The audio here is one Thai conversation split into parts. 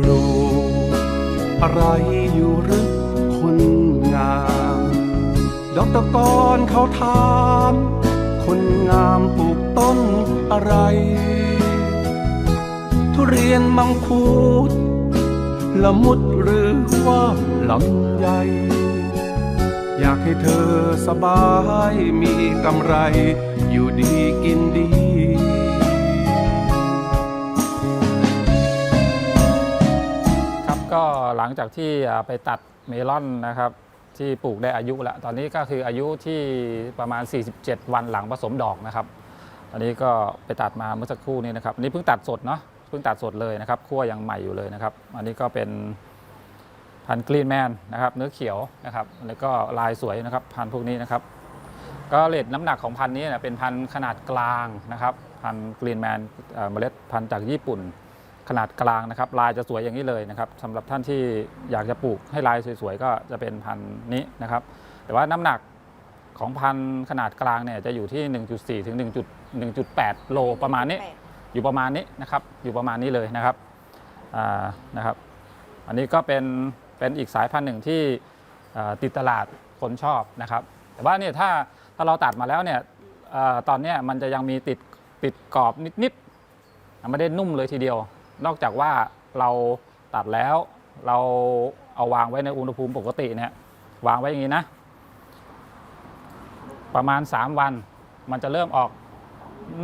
ปลูกอะไรอยู่หรือคนงามดอกตะกอนเขาถาม คนงามปลูกต้นอะไร ทุเรียนมังคุดละมุดหรือว่าลำไยอยากให้เธอสบายมีกำไร อยู่ดีกินดี ก็หลังจากที่ไปตัดเมลอนนะครับ ที่ปลูกได้อายุแล้ว ตอนนี้ก็คืออายุที่ประมาณ 47 วันหลังผสมดอกนะครับ อันนี้ก็ไปตัดมาเมื่อสักครู่นี้นะครับอันนี้เพิ่งตัดสดเนาะเพิ่งตัดสดเลยนะครับคั่วยังใหม่อยู่เลยนะครับ อันนี้ก็เป็นพันธุ์กรีนแมนนะครับ เนื้อเขียวนะครับ แล้วก็ลายสวยนะครับ พันธุ์พวกนี้นะครับ ก็เลทน้ำหนักของพันธุ์นี้เนี่ยเป็นพันธุ์ขนาดกลางนะครับ พันธุ์กรีนแมนเมล็ดพันธุ์จากญี่ปุ่น ขนาดกลางนะครับ ลายจะสวยอย่างนี้เลยนะครับสำหรับท่านที่อยากจะปลูกให้ลายสวยๆก็จะเป็นพันธุ์นี้นะครับ แต่ว่าน้ำหนักของพันธุ์ขนาดกลางเนี่ยจะอยู่ที่ 1.4 ถึง1.1 1.8 โลประมาณนี้ อยู่ประมาณนี้นะครับ อยู่ประมาณนี้เลยนะครับอ่านะครับ อันนี้ก็เป็นเป็นอีกสายพันธุ์หนึ่งที่อ่าติดตลาดคนชอบนะครับ แต่ว่าเนี่ยถ้าถ้าเราตัดมาแล้วเนี่ยอาตอนเนี้ยมันจะยังมีติดติดกรอบนิดๆไม่ได้นุ่มเลยทีเดียว นอกจากว่าเราตัดแล้วเราเอาวางไว้ในอุณหภูมิปกติเนี่ยวางไว้อย่างนี้นะ ประมาณ 3 วันมันจะเริ่มออก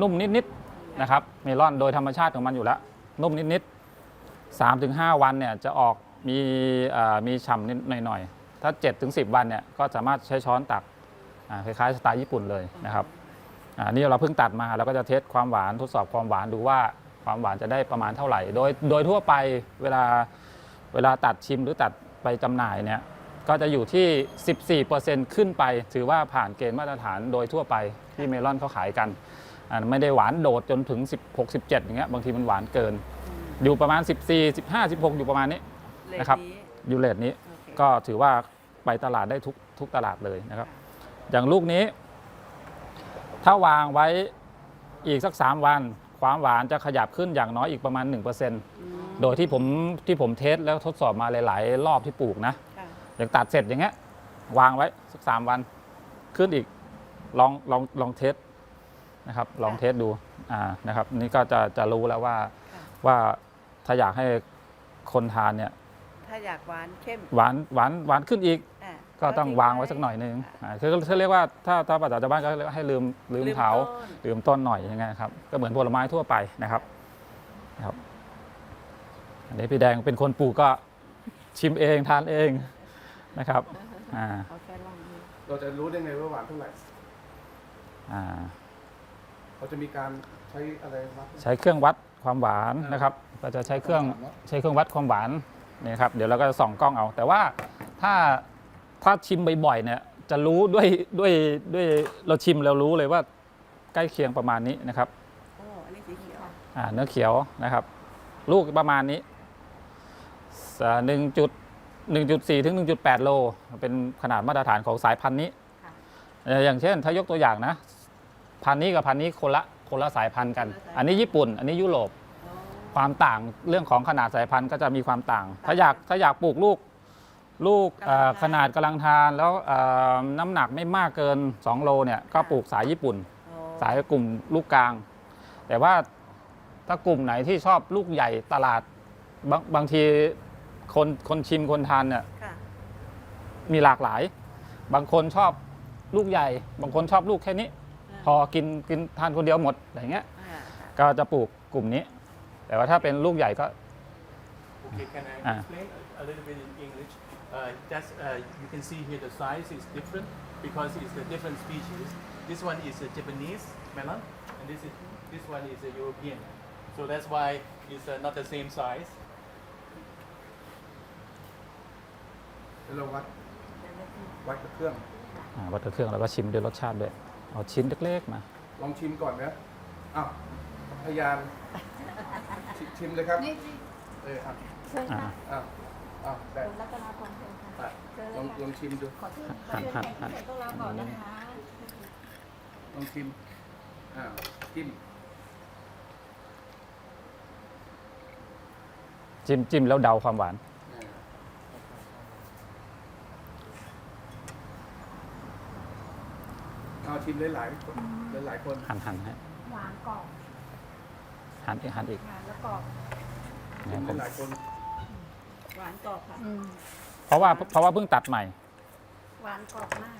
นุ่มนิดๆนะครับเมลอนโดยธรรมชาติของมันอยู่แล้ว นุ่มนิดๆ3ถึง5วันเนี่ยจะออกมีมีฉ่ำนิดหน่อยๆ ถ้า7ถึง10 วันเนี่ยก็สามารถใช้ช้อนตักคล้ายๆสไตล์ญี่ปุ่นเลยนะครับนี่เราเพิ่งตัดมาเราก็จะเทสความหวานทดสอบความหวานดูว่า ความหวานจะได้ประมาณเท่าไหร่ โดยโดยทั่วไปเวลาเวลาตัดชิมหรือตัดไปจำหน่ายเนี่ยก็จะอยู่ที่ 14%ขึ้นไป ถือว่าผ่านเกณฑ์มาตรฐานโดยทั่วไปที่เมลอนเขาขายกันอ่าไม่ได้หวานโดดจนถึง 16 17อย่างเงี้ยบางทีมันหวานเกิน อยู่ประมาณ 14 15 16 อยู่ประมาณนี้นะครับยูเลตนี้ก็ถือว่าไปตลาดได้ทุกทุกตลาดเลยนะครับ อย่างลูกนี้ ถ้าวางไว้อีกสัก 3 วัน ความหวานจะขยับขึ้นอย่างน้อยอีกประมาณ 1%โดยที่ผมที่ผมเทสแล้วทดสอบมาหลาย ๆ รอบที่ปลูกนะอย่างตัดเสร็จอย่างเงี้ยวางไว้สักสามวันขึ้นอีกลองลองลองเทสนะครับลองเทสดูอ่านะครับนี่ก็จะจะรู้แล้วว่าค่ะ ว่าถ้าอยากให้คนทานเนี่ยถ้าอยากหวานเข้มหวานหวานหวานขึ้นอีกอะ ก็ต้องวางไว้สักหน่อยนึงอ่าคือเขาเรียกว่าถ้าถ้าภาษาชาวบ้านก็เรียกว่าให้ลืมลืมเผาต้น ลืมต้นหน่อยยังไงครับก็เหมือนผลไม้ทั่วไปนะครับนะครับอันนี้พี่แดงเป็นคนปลูกก็ชิมเองทานเองนะครับอ่าเอาแค่ลองดูเราจะรู้ได้ไงว่าหวานเท่าไหร่อ่า เราจะมีการใช้อะไรวัดใช้เครื่องวัดความหวานนะครับ ก็จะใช้เครื่องใช้เครื่องวัดความหวานนี่ครับ เดี๋ยวเราก็จะส่องกล้องเอา แต่ว่าถ้า ถ้าชิมบ่อยๆเนี่ยจะรู้ด้วยด้วยด้วยเราชิมแล้วรู้เลยว่าใกล้เคียงประมาณนี้นะครับโอ้อันนี้สีเขียวอ่าเนื้อเขียวนะครับ ลูกประมาณนี้หนึ่งจุดหนึ่งจุดสี่ถึงหนึ่งจุดแปดโล เป็นขนาดมาตรฐานของสายพันธุ์นี้ค่ะเอ่ออย่างเช่น ถ้ายกตัวอย่างนะ พันธุ์นี้กับพันธุ์นี้คนละคนละสายพันธุ์กัน อันนี้ญี่ปุ่น อันนี้ยุโรปอ๋อความต่างเรื่องของขนาดสายพันธุ์ก็จะมีความต่าง ถ้าอยากถ้าอยากปลูกลูก ลูกเอ่อขนาดกำลังทานแล้วเอ่อน้ำหนักไม่มากเกิน 2 โลเนี่ยก็ปลูกสายญี่ปุ่นอ๋อสายกลุ่มลูกกลาง แต่ว่าถ้ากลุ่มไหนที่ชอบลูกใหญ่ตลาดบางบางทีคนคนชิมคนทานเนี่ย ค่ะ มีหลากหลาย บางคนชอบลูกใหญ่ บางคนชอบลูกแค่นี้พอกินกินทานคนเดียวหมดอย่างเงี้ย อ่าค่ะ ก็จะปลูกกลุ่มนี้ แต่ว่าถ้าเป็นลูกใหญ่ก็ Okay, can I Ah. explain a, a little bit in English? Uh, that's, uh, you can see here the size is different because it's a different species. This one is a Japanese melon, and this is this one is a European. So that's why it's uh, not the same size. แล้วเราวัดวัดกับเครื่อง อ่าวัดเครื่องแล้วก็ชิมด้วยรสชาติด้วย เอาชิ้นเล็กๆมา ลองชิมก่อนนะอ้าวพยานชิชิมเลยครับเอออ่ะ เชิญ อ่า ค่ะ อ้าว อ้าวแต่คุณรัตนาพงศ์เชิญค่ะอะเชิญลองเลยลองค่ะชิมดูขอชื่อขอชื่อหั่นแขกหั่นพิเศษพวกเราก่อนนะคะลองชิมอ้าวจิ้มจิ้มจิ้มแล้วเดาความหวาน เอาชิมหลายๆคนหลายๆคนหั่นหั่นฮะหวานกรอบหั่นอีกหั่นอีก หวานแล้วกรอบนะครับผมหลายๆคน หวานกรอบค่ะ อืมเพราะว่าเพราะว่าเพิ่งตัดใหม่ หวานกรอบมาก